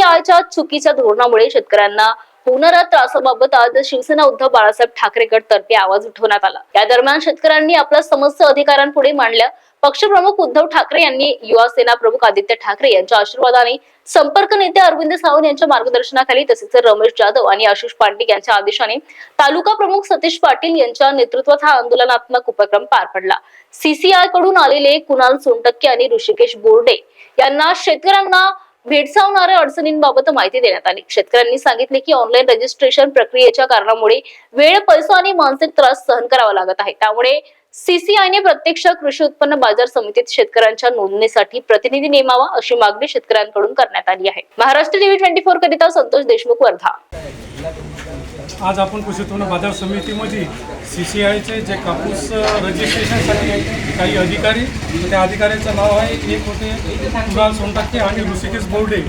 सीसीआयच्या चुकीच्या धोरणामुळे शेतकऱ्यांना होणाऱ्या त्रासाबाबत आज शिवसेना उद्धव बाळासाहेब ठाकरे गट तर्फे आवाज उठवण्यात आला. या दरम्यान शेतकऱ्यांनी आपल्या समस्या अधिकाऱ्यांपुढे मांडल्या. पक्षप्रमुख उद्धव ठाकरे यांनी युवा सेना प्रमुख आदित्य ठाकरे यांच्या आशीर्वादाने संपर्क नेते अरविंद सावंत यांच्या मार्गदर्शनाखाली तसेच रमेश जाधव आणि आशिष पांडे यांच्या आदेशाने तालुका प्रमुख सतीश पाटील यांच्या नेतृत्वात हा आंदोलनात्मक उपक्रम पार पडला. सीसीआयकडून आलेले कुणाल सोनटक्के आणि ऋषिकेश बोर्डे यांना शेतकऱ्यांना भेडसावणाऱ्या अडचणींबाबत माहिती देण्यात आली. शेतकऱ्यांनी सांगितले की ऑनलाईन रजिस्ट्रेशन प्रक्रियेच्या कारणामुळे वेळ पैसा आणि मानसिक त्रास सहन करावा लागत आहे. त्यामुळे सीसीआयने प्रत्यक्ष कृषी उत्पन्न बाजार समितीत शेतकऱ्यांच्या नोंदणीसाठी प्रतिनिधी नेमावा अशी मागणी शेतकऱ्यांकडून करण्यात आली आहे. महाराष्ट्र टीव्ही ट्वेंटी फोर करिता संतोष देशमुख वर्धा. आज आपण कृषी उत्पन्न बाजार समितीमध्ये सी सी आयचे जे कापूस रजिस्ट्रेशनसाठी काही अधिकारी त्या अधिकाऱ्यांचं नाव आहे एक होते कुणाल सोनटक्के आणि ऋषिकेश बोर्डे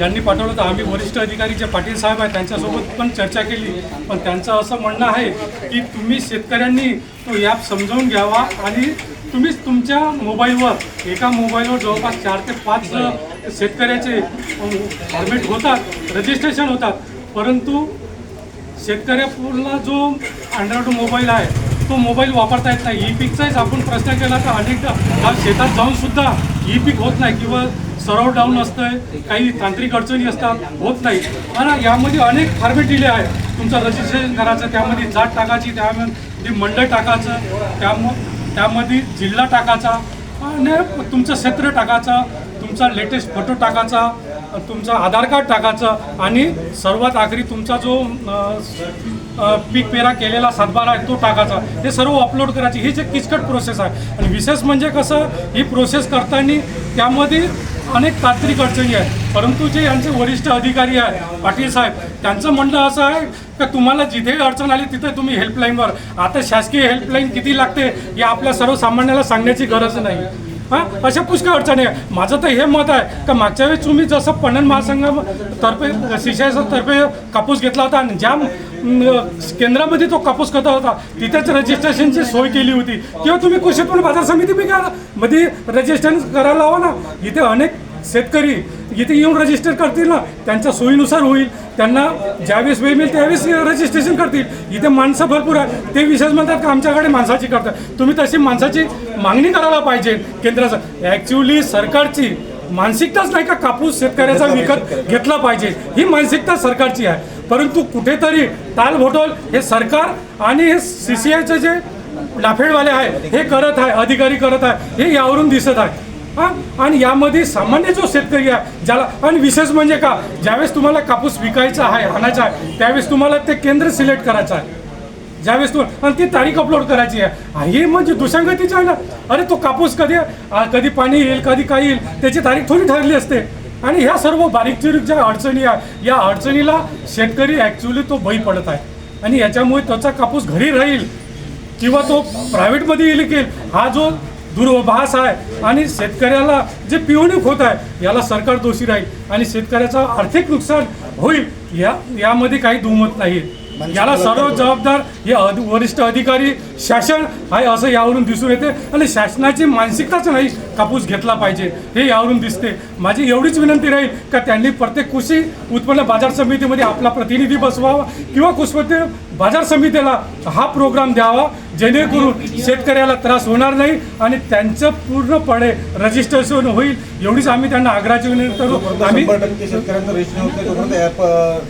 यांनी पाठवलं तर आम्ही वरिष्ठ अधिकारी जे पाटील साहेब आहेत त्यांच्यासोबत पण चर्चा केली. पण त्यांचं असं म्हणणं आहे की तुम्ही शेतकऱ्यांनी तो ॲप समजावून घ्यावा आणि तुम्हीच तुमच्या मोबाईलवर एका मोबाईलवर जवळपास चार ते पाच शेतकऱ्याचे फॉर्मेट होतात रजिस्ट्रेशन होतात. परंतु शेतकऱ्याला जो अँड्रॉइड मोबाईल आहे तो मोबाईल वापरता येत नाही. ई पिकचाच आपण प्रश्न केला तर अनेकदा शेतात जाऊनसुद्धा ई पीक होत नाही किंवा सर्व डाऊन असतं काही तांत्रिक अडचणी असतात होत नाही. आणि यामध्ये अनेक फॉर्मेट दिले आहे. तुमचं रजिस्ट्रेशन करायचं त्यामध्ये जात टाकायची त्यामध्ये मंडळ टाकायचं त्याम त्यामध्ये जिल्हा टाकायचा आणि तुमचं क्षेत्र टाकायचं तुमचा लेटेस्ट फोटो टाकायचा तुमचं आधार कार्ड टाकायचं आणि सर्वात आखरी तुमचा जो पीक पेरा केलेला सातबारा आहे तो टाकायचा. हे सर्व अपलोड करायची. ही जे किचकट प्रोसेस आहे. आणि विशेष म्हणजे कसं ही प्रोसेस करताना त्यामध्ये अनेक तांत्रिक अडचणी आहेत. परंतु जे यांचे वरिष्ठ अधिकारी आहे पाटील साहेब त्यांचं म्हणणं असं आहे का तुम्हाला जिथे अडचण आली तिथे तुम्ही हेल्पलाईनवर आता शासकीय हेल्पलाईन किती लागते हे आपल्या सर्वसामान्याला सांगण्याची गरज नाही. हां? अशा पुष्कळ अडचणी आहे. माझं तर हे मत आहे का मागच्या वेळेस तुम्ही जसं पणन महासंघातर्फे तर्फे कापूस घेतला होता आणि ज्या केंद्रामध्ये तो कापूस करता होता तिथेच रजिस्ट्रेशनची सोय केली होती. किंवा तुम्ही कृषी उत्पन्न बाजार समिती बी मध्ये रजिस्ट्रेशन करायला हवं ना. इथे अनेक शेतकरी इथे येऊन रजिस्टर करतील ना त्यांच्या सोयीनुसार होईल. त्यांना ज्यावेळेस वेळ मिळेल त्यावेळेस रजिस्ट्रेशन करतील. इथे माणसं भरपूर आहे ते विशेष म्हणतात का आमच्याकडे माणसाची करतात. तुम्ही तशी माणसाची मागणी करायला पाहिजे केंद्राचं. ॲक्च्युली सरकारची मानसिकताच नाही का कापूस शेतकऱ्याचा विकत घेतला. पाहिजे. ही मानसिकता सरकारची आहे. परंतु कुठेतरी टाल भोटोल हे सरकार आणि हे सी सी आयचं जे लाफेडवाले आहे हे करत आहे अधिकारी करत आहे हे यावरून दिसत आहे. हां? आणि यामध्ये सामान्य जो शेतकरी आहे ज्याला आणि विशेष म्हणजे का ज्यावेळेस तुम्हाला कापूस विकायचा आहे आणायचा आहे त्यावेळेस तुम्हाला ते केंद्र सिलेक्ट करायचं आहे. ज्यावेळेस तू आणि ती तारीख अपलोड करायची आहे. हे म्हणजे दुसंगतीचं आहे ना? अरे तो कापूस कधी कधी पाणी येईल कधी काय येईल त्याची तारीख थोडी ठरली असते. आणि ह्या सर्व बारीक चिरीक ज्या अडचणी आहे या अडचणीला शेतकरी ॲक्च्युली तो बळी पडत आहे. आणि याच्यामुळे त्याचा कापूस घरी राहील किंवा तो प्रायव्हेटमध्ये विकेल हा जो दुर्भास आहे. आणि शेतकऱ्याला जे पिवणीक होत आहे याला सरकार दोषी राहील. आणि शेतकऱ्याचं आर्थिक नुकसान होईल या यामध्ये काही दुमत नाही. याला सर्व जबाबदार हे वरिष्ठ अधिकारी शासन आहे असं यावरून दिसून येते. आणि शासनाची मानसिकताच नाही कापूस घेतला पाहिजे हे यावरून दिसते. माझी एवढीच विनंती राहील का त्यांनी प्रत्येक कृषी उत्पन्न बाजार समितीमध्ये आपला प्रतिनिधी बसवावा किंवा कृषी बाजार समितीला हा प्रोग्राम द्यावा जेणेकरून शेतकऱ्याला त्रास होणार नाही आणि त्यांचं पूर्णपणे रजिस्ट्रेशन होईल एवढीच आम्ही त्यांना आग्रहाची विनंती करू. आम्ही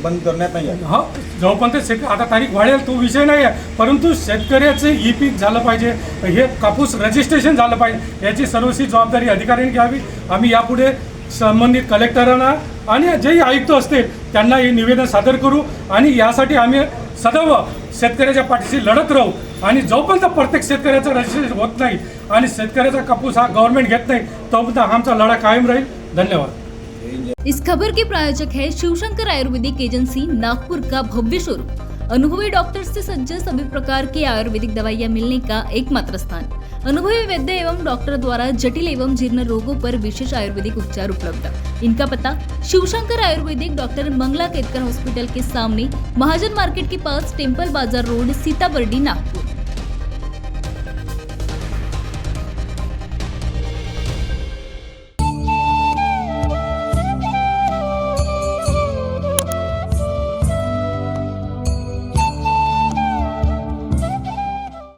बंद करण्यात नाही आहे हा जोपर्यंत शेत आता तारीख वाढेल तो विषय नाही आहे. परंतु शेतकऱ्याचे ई पीक झालं पाहिजे हे कापूस रजिस्ट्रेशन झालं पाहिजे याची सर्वस्वी जबाबदारी अधिकाऱ्यांनी घ्यावी. आम्ही यापुढे संबंधित कलेक्टरांना आणि जेही आयुक्त असतील त्यांना हे निवेदन सादर करू. आणि यासाठी आम्ही सदैव शेतकऱ्याच्या पाठीशी लढत राहू. आणि जोपर्यंत प्रत्येक शेतकऱ्याचं रजिस्ट्रेशन होत नाही आणि शेतकऱ्याचा कापूस हा गव्हर्नमेंट घेत नाही तोपर्यंत आमचा लढा कायम राहील. धन्यवाद. इस खबर के प्रायोजक है शिवशंकर आयुर्वेदिक एजेंसी नागपुर का भव्य शोरूम। अनुभवी डॉक्टर्स से सज्ज सभी प्रकार की आयुर्वेदिक दवाइयाँ मिलने का एकमात्र स्थान। अनुभवी वैद्य एवं डॉक्टर द्वारा जटिल एवं जीर्ण रोगों पर विशेष आयुर्वेदिक उपचार उपलब्ध। इनका पता शिवशंकर आयुर्वेदिक डॉक्टर मंगला केतकर हॉस्पिटल के सामने महाजन मार्केट के पास टेम्पल बाजार रोड सीताबर्डी नागपुर।